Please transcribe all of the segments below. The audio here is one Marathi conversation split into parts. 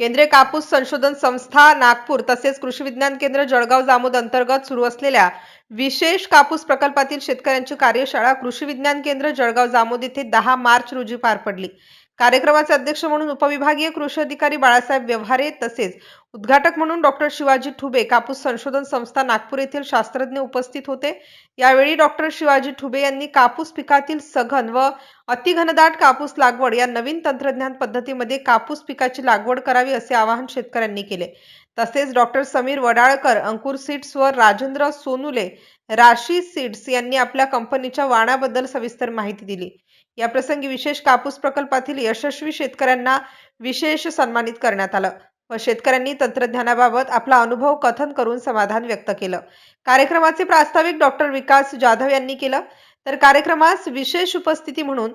केंद्रीय कापूस संशोधन संस्था नागपूर तसेच कृषी विज्ञान केंद्र जळगाव जामोद अंतर्गत सुरू असलेल्या विशेष कापूस प्रकल्पातील शेतकऱ्यांची कार्यशाळा कृषी विज्ञान केंद्र जळगाव जामोद येथे दहा मार्च रोजी पार पडली. कार्यक्रमाचे अध्यक्ष म्हणून उपविभागीय कृषी अधिकारी बाळासाहेब व्यवहारे तसेच उद्घाटक म्हणून डॉक्टर शिवाजी ठुबे कापूस संशोधन संस्था नागपूर येथील शास्त्रज्ञ उपस्थित होते. यावेळी डॉक्टर शिवाजी ठुबे यांनी कापूस पिकातील सघन व अतिघनदाट कापूस लागवड या नवीन तंत्रज्ञान पद्धतीमध्ये कापूस पिकाची लागवड करावी असे आवाहन शेतकऱ्यांनी केले. तसेच डॉक्टर समीर वडाळकर अंकुर सीड्स व राजेंद्र सोनुले राशी सीड्स यांनी आपल्या कंपनीच्या वाणाबद्दल सविस्तर माहिती दिली. या प्रसंगी विशेष कापूस प्रकल्पातील यशस्वी शेतकऱ्यांना विशेष सन्मानित करण्यात आलं व शेतकऱ्यांनी तंत्रज्ञानाबाबत आपला अनुभव कथन करून समाधान व्यक्त केलं. कार्यक्रमाचे प्रास्ताविक डॉक्टर विकास जाधव यांनी केलं. तर कार्यक्रमास विशेष उपस्थिती म्हणून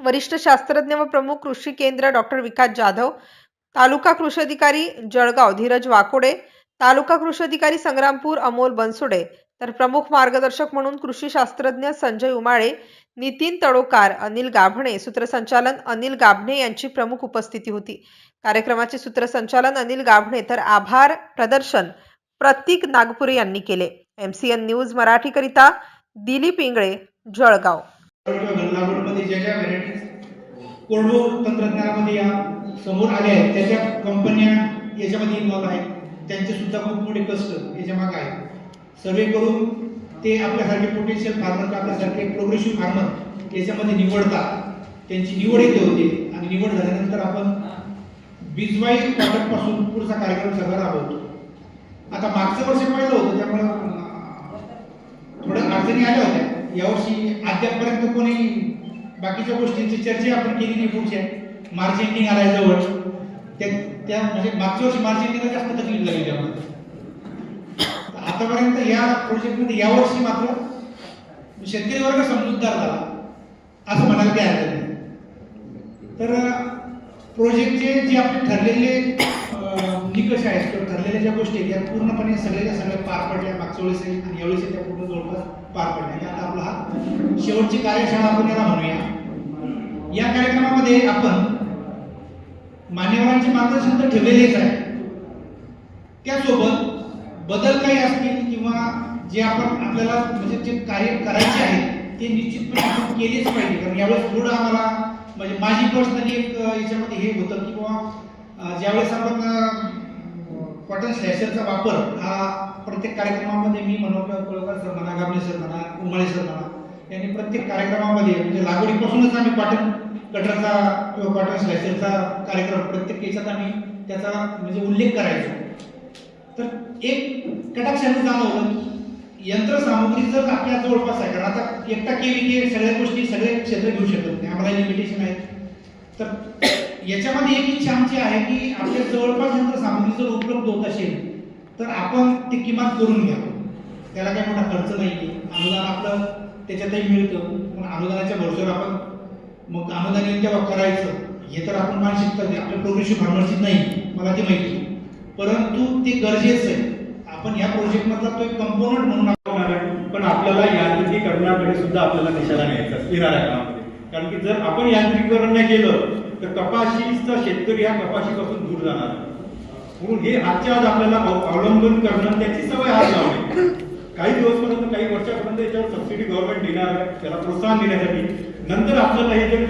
वरिष्ठ शास्त्रज्ञ व प्रमुख कृषी केंद्र डॉक्टर विकास जाधव तालुका कृषी अधिकारी जळगाव धीरज वाकोडे तालुका कृषी अधिकारी संग्रामपूर अमोल बनसोडे तर प्रमुख मार्गदर्शक म्हणून कृषी शास्त्रज्ञ संजय उमाळे नितीन तडोकार अनिल गाभणे सूत्रसंचालन अनिल गाभणे यांची प्रमुख उपस्थिती होती. कार्यक्रमाचे सूत्रसंचालन अनिल गाभणे तर आभार प्रदर्शन प्रतीक नागपुरे यांनी केले. एमसीएन न्यूज मराठीकरिता दिलीप इंगळे जळगाव. तंत्रज्ञानामध्ये या समोर आल्या आहेत त्याच्या कंपन्या याच्यामध्ये इन्व्हॉल्व आहेत. त्यांचे सुद्धा खूप मोठे कष्ट याच्या मागे आहेत. सर्वे करून ते आपल्यासारखे पोटेन्शियल फार्मर आपल्यासारखे प्रोग्रेसिव्ह फार्मर याच्यामध्ये निवडतात. त्यांची निवड येते होते. आणि निवड झाल्यानंतर आपण बीजवाई पासून पुढचा कार्यक्रम सगळा राबवतो. आता मागचं वर्ष पहिलं होतं त्यामुळे थोड्या अडचणी आल्या होत्या. यावर्षी अद्यापपर्यंत कोणी बाकीच्या गोष्टींची चर्चा आपण केली नाही पुढच्या. मार्च एंडिंग आलाय जवळ. त्या त्या म्हणजे मागच्या वर्षी मार्च एंडिंगला जास्त तकलीफ झाली त्यामध्ये आतापर्यंत या प्रोजेक्टमध्ये यावर्षी मात्र शेतकरी वर्ग समजूतदार झाला. असं म्हणायला काही हरकत नाही. तर प्रोजेक्टचे जे आपले ठरलेले निकष आहेत किंवा ठरलेल्या ज्या गोष्टी आहेत त्या पूर्णपणे सगळ्याच्या सगळ्या पार पडल्या. मागच्या वेळेस आणि यावेळेस त्या पूर्ण जवळपास पार पडल्या. आता आपला हा शेवटची कार्यशाळा आपण याला म्हणूया. या कार्यक्रमामध्ये आपण मान्यवरांचे मार्गदर्शन तर ठेवलेलेच आहे. त्यासोबत बदल काही असतील किंवा जे आपण आपल्याला म्हणजे जे कार्य करायचे आहे ते निश्चितपणे आपण केलेच पाहिजे. कारण यावेळेस थोडं आम्हाला म्हणजे माझी पर्सनली एक याच्यामध्ये हे होतं की बाबा ज्यावेळेस आपण कॉटन स्लॅशरचा वापर हा प्रत्येक कार्यक्रमामध्ये मी मनोहर कोळकर सर म्हणा गाबणे सर म्हणा उमाळे सर म्हणा यांनी प्रत्येक कार्यक्रमामध्ये म्हणजे लागवडीपासूनच आम्ही कॉटन कटरचा किंवा कॉटन स्लॅशरचा कार्यक्रम प्रत्येक याच्यात आम्ही त्याचा म्हणजे उल्लेख करायचो. तर एक कटाक्षाने जाणवलं की यंत्रसामुग्री जर आपल्या जवळपास आहे कारण आता एकटा केवी की सगळ्या गोष्टी सगळे क्षेत्र घेऊ शकत नाही आम्हाला लिमिटेशन आहेत. तर याच्यामध्ये एक इच्छा आमची आहे की आपल्या जवळपास यंत्रसामुग्री जर उपलब्ध होत असेल तर आपण ते किमान करून घ्या. त्याला काही मोठा खर्च नाही अनुदान आपलं त्याच्यातही मिळतं. पण अनुदानाच्या भरोश्यावर आपण मग अनुदान येईल तेव्हा करायचं हे तर आपण मानसिकता आपल्या प्रोग्रेसिव्ह फार्मर्सीत नाही. मला ते माहिती आहे. परंतु ते गरजेचं आहे. आपण या प्रोजेक्ट मधला तो एक कंपोनंट म्हणून होणार आहे. पण आपल्याला यांत्रिकीकरणाकडे सुद्धा आपल्याला दिशेला न्यायचं येणाऱ्या काळामध्ये. कारण की जर आपण यांत्रिकीकरण नाही केलं तर कपाशीचा शेतकरी हा कपाशीपासून दूर जाणार म्हणून हे आजच्या आज आपल्याला अवलंबन करणं त्याची सवय आज लावणे. काही दिवसपर्यंत काही वर्षापर्यंत याच्यावर सबसिडी गव्हर्नमेंट देणार आहे त्याला प्रोत्साहन देण्यासाठी. नंतर आपल्याला हे जर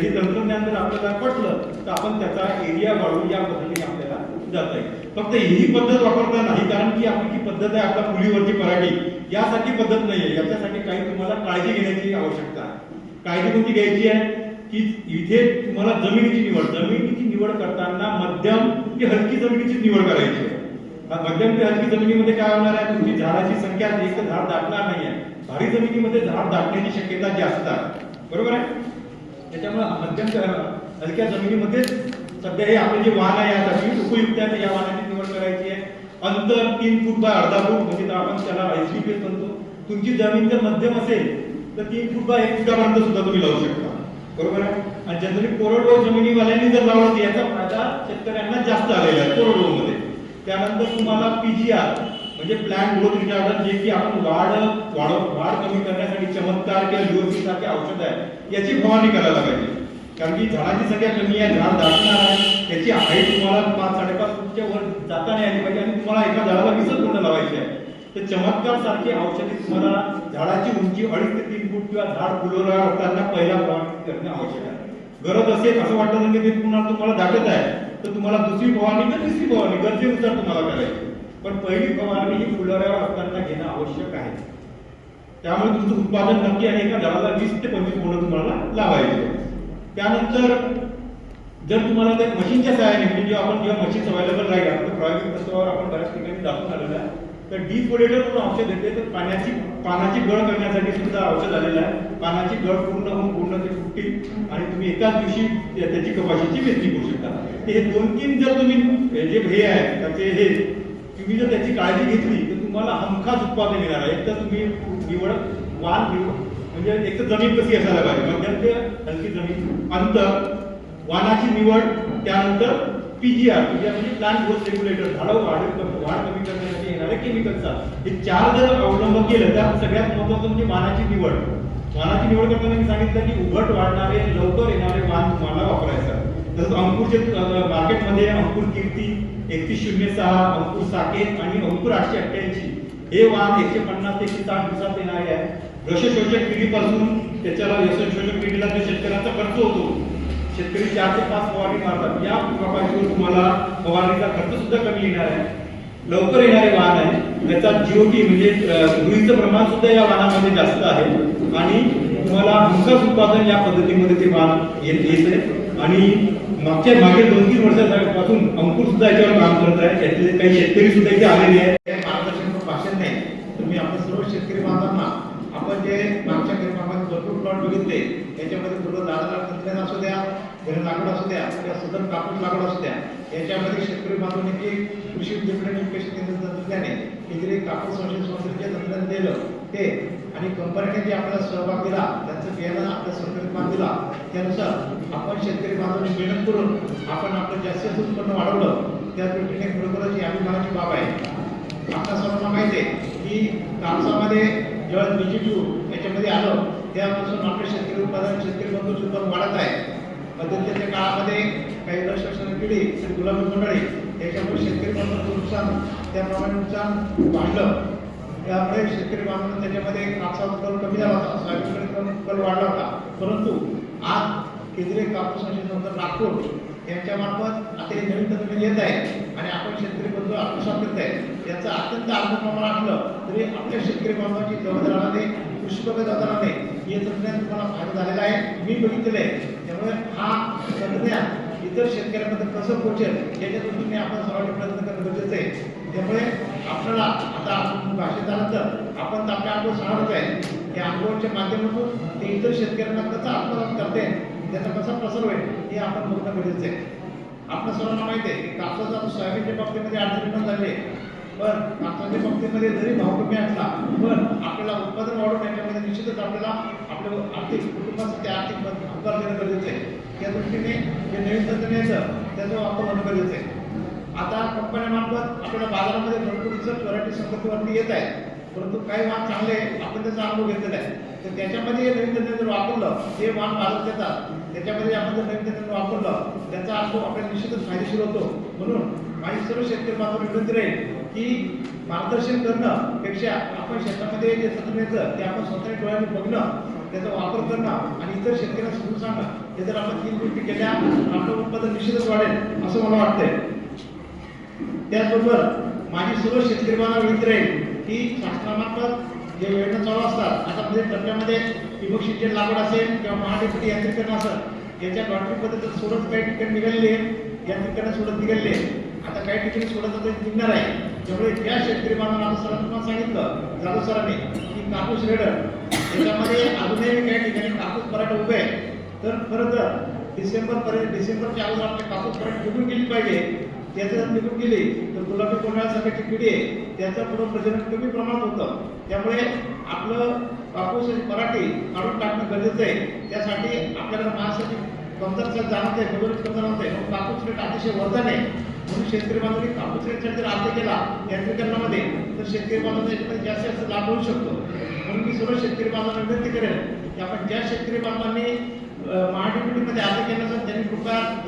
हे तंत्रज्ञान जर आपल्याला पटलं तर आपण त्याचा एरिया वाढवून या पद्धतीने आपल्याला जाता येईल फक्त ही पद्धत वापरता नाही कारण की आपली जी पद्धत आहे आपल्या पुलीवरची पराठी यासाठी पद्धत नाही आहे याच्यासाठी काही तुम्हाला काळजी घेण्याची आवश्यकता आहे. काळजी कोणती घ्यायची आहे? की इथे तुम्हाला जमिनीची निवड जमिनीची निवड करताना मध्यम की हलकी जमिनीची निवड करायची आहे. मध्यम ते हलकी जमिनीमध्ये काय होणार आहे? तुमची झाडाची संख्या एक तर झाड दाटणार नाही आहे. भारी जमिनीमध्ये झाड दाटण्याची शक्यता जास्त आहे. बरोबर आहे? त्याच्यामुळे मध्यम हलक्या जमिनीमध्ये सध्या हे आपले जे वाहन आहे यासाठी उपयुक्त आहे या वाहनाची निवड करायची आहे. अंतर तीन फूट बाय अर्धा फूट म्हणजे तर आपण त्याला एस म्हणतो. तुमची जमीन जर मध्यम असेल तर तीन फूट बाय एक फुटापर्यंत सुद्धा तुम्ही लावू शकता. बरोबर आहे? आणि जनरली कोरडवाहू जमिनीवाल्यांनी जर लावलं तर याचा फायदा शेतकऱ्यांना जास्त आलेला आहे कोरडवाहू मध्ये त्यानंतर तुम्हाला पीजीआर म्हणजे प्लॅन ग्रोथ रिटार्डर जे की आपण वाढ वाढ वाढ कमी करण्यासाठी चमत्कार किंवा युवती सारखे औषध आहे याची फवारणी करायला पाहिजे. कारण की झाडाची संख्या कमी आहे झाड दाटणार आहे. त्याची हाईट तुम्हाला पाच साडेपाच फूटच्या वर जाता नाही आली पाहिजे आणि तुम्हाला एका झाडाला वीसच पूर्ण लावायची आहे. तर चमत्कार सारखी औषधी तुम्हाला झाडाची उंची अडीच ते तीन फूट किंवा झाड फुलवणार असताना पहिला फवारणी करणे आवश्यक आहे. गरज असेल असं वाटतं की ते पुन्हा तुम्हाला दाटत आहे तर तुम्हाला दुसरी फवारणी किंवा तिसरी फवारणी गरजेनुसार तुम्हाला करायची. पण पहिली फवारणी ही फुलवऱ्यावर असताना घेणं आवश्यक आहे. त्यामुळे तुमचं उत्पादन नक्की आणि एका झाडाला वीस ते पंचवीस बोंड तुम्हाला लावायचे. त्यानंतर जर तुम्हाला त्या मशीनच्या सहाय्याने म्हणजे जेव्हा आपण जेव्हा मशीन अवेलेबल राहिल्या तर प्रायोगिक तत्वावर आपण बऱ्याच ठिकाणी दाखवून आलेलं आहे. तर डिफोडेटर म्हणून औषध येते तर पाण्याची पानाची गळ करण्यासाठी सुद्धा औषध आलेलं आहे. पानाची गळ पूर्ण होऊन पूर्ण ते फुटतील आणि तुम्ही एकाच दिवशी त्या- त्याची कपाशीची वेचणी करू शकता. ते हे दोन तीन जर तुम्ही हे जे हे आहे त्याचे हे तुम्ही जर त्याची काळजी घेतली तर तुम्हाला हमखास उत्पादन येणार आहे. एक तर तुम्ही निवड वाण निवड म्हणजे एक तर जमीन कशी असायला पाहिजे. मध्यम हलकी जमीन अंतर वाणाची निवड त्यानंतर पीजीआर पीजीआर म्हणजे प्लांट ग्रोथ रेग्युलेटर झाडं वाढ वाढ कमी करण्यासाठी येणारे केमिकलचा हे चार जर अवलंब केलं तर सगळ्यात महत्वाचं म्हणजे वाणाची निवड. वानाची निवड करताना मी सांगितलं की उघट वाढणारे लवकर येणारे वाण तुम्हाला वापरायचा तसंच अंकुरचे मार्केटमध्ये अंकुर कीर्ती एकतीस शून्य सहा अंकुर साकेत आणि अंकुर आठशे अठ्ठ्याऐंशी. हे वाण एकशे पन्नास ते एकशे साठ दिवसात येणारे आहे रसशोषक पिढीपासून त्याच्याला यशशोषक पिढीला जो शेतकऱ्यांचा खर्च होतो शेतकरी चार ते पाच फवारणी मारतात. या प्रकारची तुम्हाला फवारणीचा खर्च सुद्धा कमी येणार आहे. लवकर येणारे वाहन आहे. त्याचा जीओटी म्हणजे धुळीचं प्रमाण सुद्धा या वाहनामध्ये जास्त आहे. आणि तुम्हाला हमखास उत्पादन या पद्धतीमध्ये ते वाहन येत येत आहे. आणि मागच्या मागे दोन तीन वर्षापासून अंकुर सुद्धा याच्यावर काम करत आहे. त्यातले काही शेतकरी सुद्धा इथे आलेले आहेत हे मार्गदर्शन भाषण नाही तर मी आपल्या सर्व शेतकरी बांधवांना आपण जे मागच्या कार्यक्रमात भरपूर प्लॉट बघितले त्याच्यामध्ये पूर्व झाडाला तंत्रज्ञान असू द्या घरी लागवड असू द्या किंवा सदन कापूस लागवड असू द्या याच्यामध्ये शेतकरी बांधवांनी जे कृषी विद्यापीठ एज्युकेशन केंद्र तंत्रज्ञाने हे कापूस संशोधन संस्थेचे तंत्रज्ञान दिलं ते आणि कंपनीने जे आपल्याला सहभाग दिला त्यांचं बियाणं आपल्या सरकारी मान दिला त्यानुसार आपण शेतकरी बांधवांनी मेहनत करून आपण आपलं जास्तीत जास्त उत्पन्न वाढवलं त्या दृष्टीने खरोखरच ही अभिमानाची बाब आहे. आपल्या सर्वांना माहिती आहे की कापसामध्ये जेव्हा बीजी टू याच्यामध्ये आलं त्यापासून आपले शेतकरी उत्पादन शेतकरी बंधूचे उत्पादन वाढत आहे. बदलत्याच्या काळामध्ये काही दशलक्षाने पिढी आणि गुलाबी मंडळी याच्यामुळे शेतकरी बांधवांचं नुकसान त्याप्रमाणे नुकसान वाढलं. त्यामुळे शेतकरी बांधवांना त्याच्यामध्ये कापसाचा कल कमी झाला होता. सोयाबीनकडे कल वाढला होता. परंतु आज केंद्रीय कापूस संशोधन नागपूर यांच्या मार्फत आता हे नवीन तंत्रज्ञान येत आहे आणि आपण शेतकरी बंधू आत्मसात करत आहे. याचं अत्यंत अर्ध प्रमाण असलं तरी आपल्या शेतकरी बांधवांची जबाबदाराने कृषी बघत जबाबदाराने हे तंत्रज्ञान तुम्हाला फायदा झालेला आहे. मी बघितलेलं आहे. त्यामुळे हा तंत्रज्ञान इतर शेतकऱ्यांमध्ये कसं पोहोचेल याच्या दृष्टीने आपण सर्वांनी प्रयत्न करणं गरजेचं आहे. त्यामुळे आपल्याला आता आपण भाषेत झालं तर आपण तर आपल्या अनुभव सांगत आहे या अनुभवाच्या माध्यमातून ते इतर शेतकऱ्यांना कसं आत्मसात करते? त्याचा कसा प्रसार होईल हे आपण बघणं गरजेचं आहे. आपल्या सर्वांना माहिती आहे की कापसाचा आता सोयाबीनच्या बाबतीमध्ये अडचणी पण झाली आहे. पण कापसाच्या बाबतीमध्ये जरी भाव कमी असला पण आपल्याला उत्पादन वाढवून याच्यामध्ये निश्चितच आपल्याला आपल्या आर्थिक कुटुंबासाठी आर्थिक मदत आकार देणं गरजेचं आहे. त्या दृष्टीने जे नवीन तंत्रज्ञानाचं त्याचा वापर होणं गरजेचं आहे. आता कंपन्यामार्फत आपल्याला बाजारामध्ये भरपूर रिसर्च व्हरायटी संपत्तीवरती येत आहे परंतु काही वाहन चांगले आपण त्याचा अनुभव घेतलेला आहे. तर त्याच्यामध्ये हे नवीन तंत्रज्ञान जर वापरलं ते वाहन बाजारात येतात. त्याच्यामध्ये आपण जर नवीन तंत्रज्ञान वापरलं त्याचा अनुभव आपल्याला निश्चितच फायदेशीर होतो. म्हणून माझी सर्व शेतकरी माझा विनंती राहील की मार्गदर्शन करणं पेक्षा आपण शेतामध्ये जे तंत्रज्ञानचं ते आपण स्वतः डोळ्याने बघणं त्याचा वापर करणं आणि इतर शेतकऱ्यांना समजून सांगणं हे जर आपण तीन गोष्टी केल्या आपलं उत्पादन निश्चितच वाढेल असं मला वाटतंय. त्याचबरोबर माझी सर्व शेतकरी बांधव विनंती राहील की शासनामार्फत जे योजना चालू असतात. आता म्हणजे टप्प्यामध्ये ठिबक सिंचन लागवड असेल किंवा महाडेपटी यांत्रिकरण असेल याच्या लॉटरी पद्धतीत सोडत काही ठिकाणी निघालेली आहे यांत्रिकरण सोडत निघालेली आहे आता काही ठिकाणी सोडत आता निघणार आहे. त्यामुळे ज्या शेतकरी बांधवांना सरांना तुम्हाला सांगितलं जाधव सरांनी की कापूस रेडर त्याच्यामध्ये अजूनही काही ठिकाणी कापूस पराठे उभे आहे तर खरं तर डिसेंबर पर्यंत डिसेंबरच्या अगोदर आपले कापूस पराठे निघून गेली पाहिजे. त्याचं जर निघून गेली तर गुलाबी कोंडाळ्यासारखी पिढी आहे. त्याचं पुढं प्रजनन कमी प्रमाणात होतं. त्यामुळे आपलं कापूस आणि पराठी काढून टाकणं गरजेचं आहे. त्यासाठी आपल्याला महासाठी कमतरता जाणवत आहे गुलाबी कमतर जाणवत आहे मग कापूस रेट अतिशय वर्धन आहे. म्हणून शेतकरी बांधवांनी कापूस रेटचा जर अर्ज केला यंत्रीकरणामध्ये तर शेतकरी बांधवांना याच्यामध्ये जास्तीत जास्त लाभ होऊ शकतो. म्हणून मी सर्व शेतकरी बांधवांना विनंती करेन की आपण ज्या शेतकरी बांधवांनी महाडीपीटीमध्ये अर्ज केला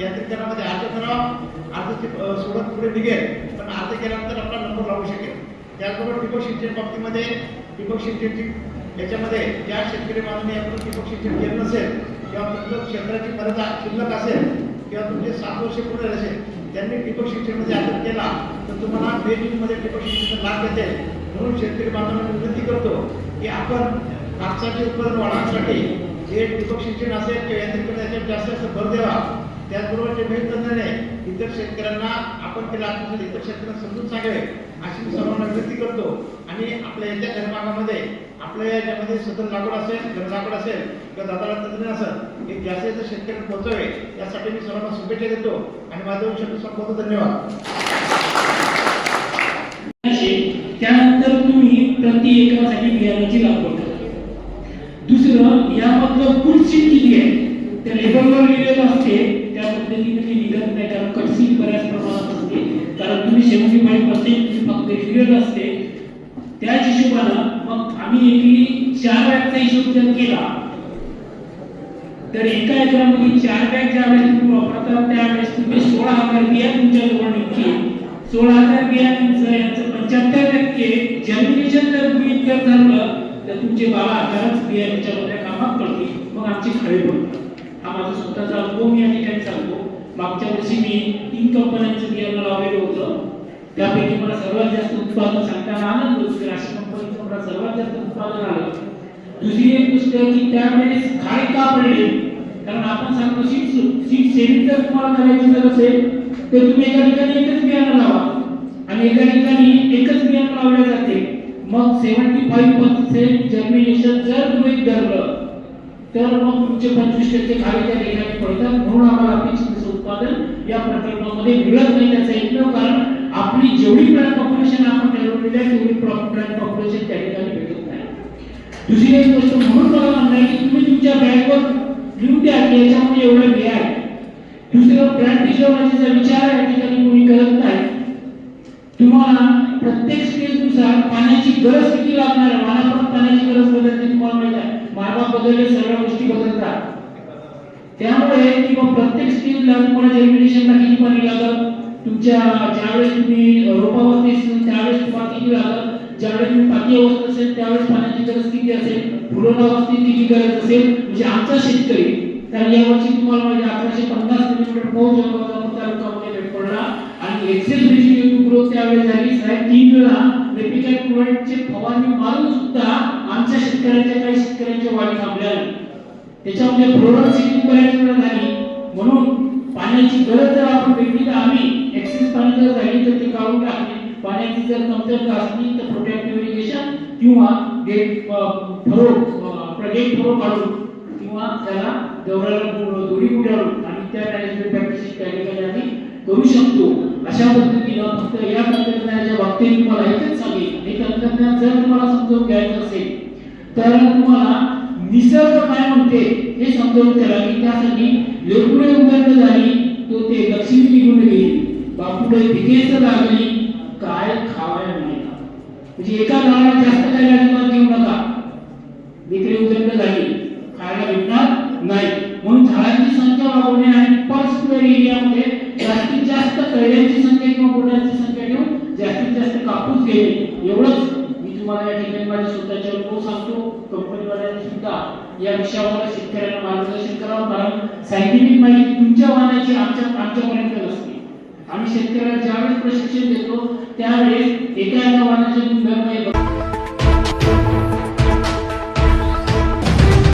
यांत्रिकरणामध्ये अर्ज करावा. अर्ज सोडत पुढे निघेल पण अर्ज केल्यानंतर आपला नंबर लावू शकेल. त्याचबरोबर ठिबक सिंचन बाबतीमध्ये ठिबक सिंचनची याच्यामध्ये ज्या शेतकरी बांधवांनी यापूर्वी ठिबक सिंचन केलं नसेल किंवा तुमचं क्षेत्राची मर्यादा शिल्लक असेल किंवा तुमचे सात वर्ष पूर्ण असेल त्यांनी ठिबक सिंचनमध्ये अर्ज केला तर तुम्हाला मे जूनमध्ये ठिबक सिंचनचा लाभ देते म्हणून शेतकरी बांधवांना विनंती करतो की आपण कापसाचे उत्पादन वाढवण्यासाठी जे ठिबक सिंचन असेल किंवा यांत्रिकरण याच्यावर जास्त जास्त भर द्यावा. त्याचबरोबर जे नवीन तंत्रज्ञान इतर शेतकऱ्यांना आपण केलं आत्मसात इतर शेतकऱ्यांना समजून सांगावे अशी मी सर्वांना विनंती करतो. आणि आपल्या येत्या घरभागामध्ये आपल्या याच्यामध्ये सदन लागवड असेल घर लागवड असेल किंवा दादाला तंत्रज्ञान असेल हे जास्तीत जास्त शेतकऱ्यांना पोहोचावे. यासाठी मी सर्वांना शुभेच्छा देतो. आणि माझं विषय संपवतो धन्यवाद. त्यानंतर तुम्ही प्रति एकरासाठी बियाण्याची लागवड चिन्ह यामधलं पुढची किती आहे. त्या लेबलवर लिहिलेलं असते त्या पद्धतीने मी निघत नाही कारण कटसीट बऱ्याच प्रमाणात असते. कारण तुम्ही शेवटी माहीत पर्सेंट फक्त लिहिलेलं असते. त्याच हिशोबानं मग आम्ही एकरी चार बॅगचा हिशोब जर केला तर एका एकरामध्ये चार बॅग ज्या वेळेस तुम्ही वापरता त्यावेळेस तुम्ही सोळा हजार बिया तुमच्या जवळ निघतील सोळा हजार बियांचं यांचं पंच्याहत्तर टक्के जर्मिनेशन जर तुम्ही जर झालं तर तुमचे बाबा हजारच बिया त्याच्यामध्ये कामात पडतील. मग आमची खरी पडतात हा माझा स्वतःचा अनुभव मी या ठिकाणी सांगतो मागच्या वर्षी मी तीन कंपन्यांचं बियाणं लावलेलं होतं. त्यापैकी मला सर्वात जास्त उत्पादन सांगताना आनंद होतो की राशी कंपनीचं मला सर्वात जास्त उत्पादन आलं. दुसरी एक गोष्ट की त्यावेळेस खाय का पडली? कारण आपण सांगतो सीट सीट सेविंग जर तुम्हाला करायची जर असेल तर तुम्ही एका ठिकाणी एकच बियाणं लावा. आणि एका ठिकाणी एकच बियाणं लावले जाते. मग सेव्हन्टी फाईव्ह पर्सेंट जर्मिनेशन जर गृहित धरलं तर मग तुमचे पंचवीस टक्के खाली त्या ठिकाणी पडतात. म्हणून आम्हाला अपेक्षित उत्पादन या प्रकल्पामध्ये मिळत नाही त्याचं एकमेव कारण आपली जेवढी प्लॅन पॉप्युलेशन आपण ठरवलेली आहे तेवढी प्लॅन पॉप्युलेशन त्या ठिकाणी भेटत नाही. दुसरी एक गोष्ट म्हणून मला म्हणणं आहे की तुम्ही तुमच्या बॅगवर लिहून द्या की याच्यामध्ये एवढं हे आहे. दुसरं ब्रँड टिकवण्याचा विचार या ठिकाणी कोणी करत नाही. तुम्हाला प्रत्येक पाण्याची गरज किती लागणार आहे? मानाप्रमाणे पाण्याची गरज बदलते तुम्हाला माहिती आहे मानवा बदलले सर्व गोष्टी बदलतात. त्यामुळे किंवा प्रत्येक स्टेजला तुम्हाला जर्मिनेशनला किती पाणी लागत तुमच्या ज्यावेळेस तुम्ही रोपावरती असेल त्यावेळेस तुम्हाला किती लागत ज्यावेळेस तुम्ही पाती अवस्थेत असेल त्यावेळेस पाण्याची गरज किती असेल? फुलोन अवस्थेत किती गरज असेल? म्हणजे आमचा शेतकरी तर यावर्षी तुम्हाला म्हणजे अकराशे पन्नास किलोमीटर पाऊस जळगाव तालुक्यामध्ये भेट पडला. आणि एक्सेस व्हेजिटेटिव्ह ग्रोथ त्यावेळेस झाली. साहेब तीन वेळा क्लोराईडचे फवारणी मारून सुद्धा आमच्या शेतकऱ्यांच्या काही शेतकऱ्यांच्या वाढी थांबल्या त्याच्यामध्ये फ्लोरल सिटिंग बऱ्याच वेळा झाली म्हणून पाण्याची गरज जर आपण भेटली तर आम्ही एक्सेस पाणी जर झाली तर ते काढून टाकणे पाण्याची जर कमतरता असली तर प्रोटेक्टिव्ह इरिगेशन किंवा गेट फरो आपला गेट फरो काढून किंवा त्याला जवळला दोरी उडाडून आणि त्या मॅनेजमेंट प्रॅक्टिस त्या ठिकाणी आम्ही करू शकतो. अशा पद्धतीनं फक्त या तंत्रज्ञानाच्या बाबतीत मला एकच सांगेल तंत्रज्ञान जर तुम्हाला समजून घ्यायचं असेल तर तुम्हाला निसर्ग काय म्हणते हे समजावून त्याला की त्यासाठी लेपुढे उदंड झाली तो ते दक्षिण निघून गेली. बापुढे पिकेच लागली काय खावायला नाही म्हणजे एका झाडाला जास्त काय अजिबात घेऊ नका. विक्री उदंड झाली खायला भेटणार नाही. म्हणून झाडांची संख्या वाढवणे आणि पर स्क्वेअर एरियामध्ये जास्तीत जास्त कैऱ्यांची संख्या किंवा बोटांची संख्या घेऊन जास्तीत जास्त कापूस घेणे एवढंच मी तुम्हाला या ठिकाणी माझे स्वतःचे अनुभव सांगतो कंपनीवाल्यांनी सुद्धा या विषयावर शेतकऱ्यांना मार्गदर्शन करावं कारण सायंटिफिक माहिती तुमच्या वाहनाची आमच्या आमच्यापर्यंत नसते. आम्ही शेतकऱ्याला ज्यावेळेस प्रशिक्षण देतो त्यावेळेस एका एका वाहनाचे गुणधर्म हे